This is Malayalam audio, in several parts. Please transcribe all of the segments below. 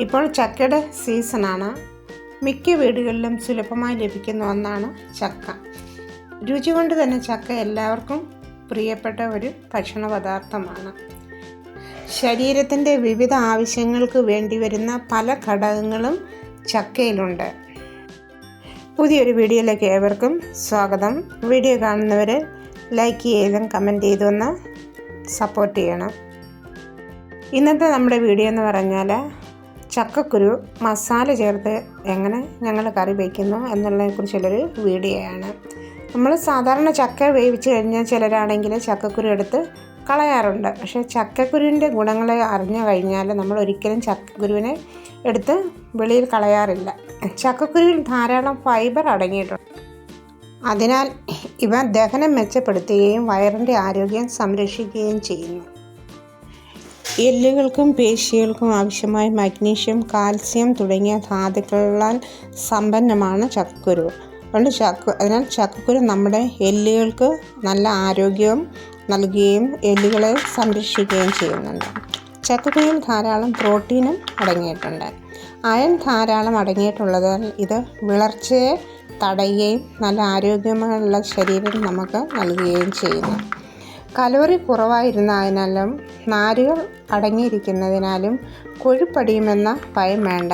ഇപ്പോൾ ചക്കയുടെ സീസണാണ്. മിക്ക വീടുകളിലും സുലഭമായി ലഭിക്കുന്ന ഒന്നാണ് ചക്ക. രുചി കൊണ്ട് തന്നെ ചക്ക എല്ലാവർക്കും പ്രിയപ്പെട്ട ഒരു ഭക്ഷണ പദാർത്ഥമാണ്. ശരീരത്തിന്റെ വിവിധ ആവശ്യങ്ങൾക്ക് വേണ്ടി വരുന്ന പല ഘടകങ്ങളും ചക്കയിലുണ്ട്. പുതിയൊരു വീഡിയോയിലേക്ക് ഏവർക്കും സ്വാഗതം. വീഡിയോ കാണുന്നവർ ലൈക്ക് ചെയ്തും കമന്റ് ചെയ്തും സപ്പോർട്ട് ചെയ്യണം. ഇന്നത്തെ നമ്മുടെ വീഡിയോ എന്ന് പറഞ്ഞാൽ ചക്കക്കുരു മസാല ചേർത്ത് എങ്ങനെ ഞങ്ങൾ കറി വയ്ക്കുന്നു എന്നുള്ളതിനെക്കുറിച്ചുള്ളൊരു വീഡിയോയാണ്. നമ്മൾ സാധാരണ ചക്ക വേവിച്ച് കഴിഞ്ഞാൽ ചിലരാണെങ്കിൽ ചക്കക്കുരു എടുത്ത് കളയാറുണ്ട്. പക്ഷേ ചക്കക്കുരുവിന്റെ ഗുണങ്ങളെ അറിഞ്ഞു കഴിഞ്ഞാൽ നമ്മൾ ഒരിക്കലും ചക്കക്കുരുവിനെ എടുത്ത് വെളിയിൽ കളയാറില്ല. ചക്കക്കുരുവിൽ ധാരാളം ഫൈബർ അടങ്ങിയിട്ടുണ്ട്. അതിനാൽ ഇവ ദഹനം മെച്ചപ്പെടുത്തുകയും വയറിന്റെ ആരോഗ്യം സംരക്ഷിക്കുകയും ചെയ്യുന്നു. എല്ലുകൾക്കും പേശികൾക്കും ആവശ്യമായ മഗ്നീഷ്യം കാൽസ്യം തുടങ്ങിയ ധാതുക്കളാൽ സമ്പന്നമാണ് ചക്കക്കുരു. അതുകൊണ്ട് ചക്ക അതിനാൽ ചക്കക്കുരു നമ്മുടെ എല്ലുകൾക്ക് നല്ല ആരോഗ്യം നൽകുകയും എല്ലുകളെ സംരക്ഷിക്കുകയും ചെയ്യുന്നുണ്ട്. ചക്കക്കുരുവിൽ ധാരാളം പ്രോട്ടീനും അടങ്ങിയിട്ടുണ്ട്. അയൺ ധാരാളം അടങ്ങിയിട്ടുള്ളതിനാൽ ഇത് വിളർച്ചയെ തടയുകയും നല്ല ആരോഗ്യമുള്ള ശരീരം നമുക്ക് നൽകുകയും ചെയ്യുന്നു. കലോറി കുറവായിരുന്നതിനാലും നാരുകൾ അടങ്ങിയിരിക്കുന്നതിനാലും കൊഴുപ്പടിയുമെന്ന ഭയം വേണ്ട.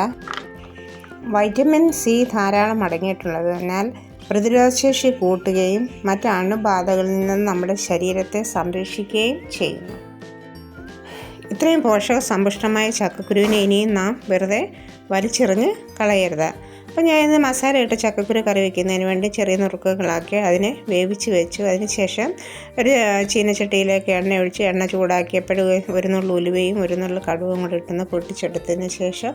വൈറ്റമിൻ സി ധാരാളം അടങ്ങിയിട്ടുള്ളതിനാൽ പ്രതിരോധശേഷി കൂട്ടുകയും മറ്റ് അണുബാധകളിൽ നിന്ന് നമ്മുടെ ശരീരത്തെ സംരക്ഷിക്കുകയും ചെയ്യുന്നു. ഇത്രയും പോഷക സമ്പുഷ്ടമായ ചക്കക്കുരുവിനെ ഇനിയും നാം വെറുതെ വലിച്ചെറിഞ്ഞ് കളയരുത്. അപ്പോൾ ഞാൻ ഇന്ന് മസാല ഇട്ട് ചക്കക്കുരു കറി വയ്ക്കുന്നതിന് വേണ്ടി ചെറിയ നുറുക്കുകളാക്കി അതിനെ വേവിച്ച് വെച്ചു. അതിന് ശേഷം ഒരു ചീനച്ചട്ടിയിലേക്ക് എണ്ണ ഒഴിച്ച് എണ്ണ ചൂടാക്കിയപ്പോഴും ഒരു നുള്ളു ഉലുവയും ഒരു നുള്ളു കടുവും കൂടി ഇട്ടുന്ന പൊട്ടിച്ചെടുത്തതിന് ശേഷം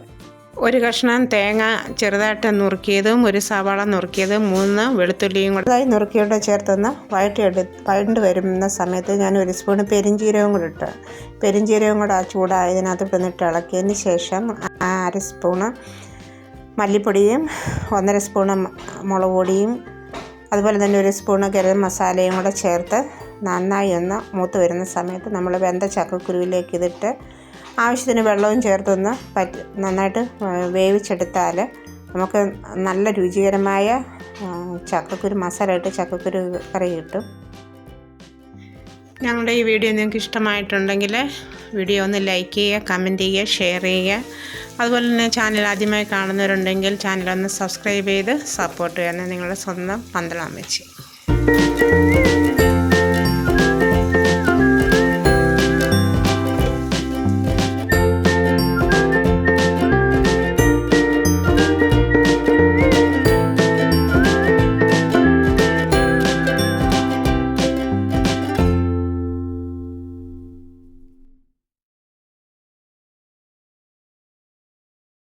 ഒരു കഷ്ണം തേങ്ങ ചെറുതായിട്ട് നുറുക്കിയതും ഒരു സവാള നുറുക്കിയതും മൂന്ന് വെളുത്തുള്ളിയും കൂടെ അതായി നുറുക്കിയോടെ ചേർത്തൊന്ന് വഴറ്റിയെടു വഴണ്ട് വരുന്ന സമയത്ത് ഞാൻ ഒരു സ്പൂൺ പെരിഞ്ചീരവും കൂടെ ഇട്ട് പെരിഞ്ചീരവും കൂടെ ആ ചൂടായതിനകത്ത് ഇട്ടുന്നിട്ട് ഇളക്കിയതിന് ശേഷം അര സ്പൂണ് മല്ലിപ്പൊടിയും ഒന്നര സ്പൂണ് മുളക് പൊടിയും അതുപോലെ തന്നെ ഒരു സ്പൂണ് ഗരം മസാലയും കൂടെ ചേർത്ത് നന്നായി ഒന്ന് മൂത്ത് വരുന്ന സമയത്ത് നമ്മൾ വെന്ത ചക്കക്കുരുവിലേക്ക് ഇതിട്ട് ആവശ്യത്തിന് വെള്ളവും ചേർത്തൊന്ന് പറ്റി നന്നായിട്ട് വേവിച്ചെടുത്താൽ നമുക്ക് നല്ല രുചികരമായ ചക്കക്കുരു മസാല ഇട്ട് ചക്കക്കുരു കറി കിട്ടും. ഞങ്ങളുടെ ഈ വീഡിയോ നിങ്ങൾക്ക് ഇഷ്ടമായിട്ടുണ്ടെങ്കിൽ വീഡിയോ ഒന്ന് ലൈക്ക് ചെയ്യുക കമന്റ് ചെയ്യുക ഷെയർ ചെയ്യുക. അതുപോലെ തന്നെ ചാനൽ ആദ്യമായി കാണുന്നവരുണ്ടെങ്കിൽ ചാനൽ ഒന്ന് സബ്സ്ക്രൈബ് ചെയ്ത് സപ്പോർട്ട് ചെയ്യാൻ നിങ്ങളുടെ സ്വന്തം പന്തളാമ്മച്ചി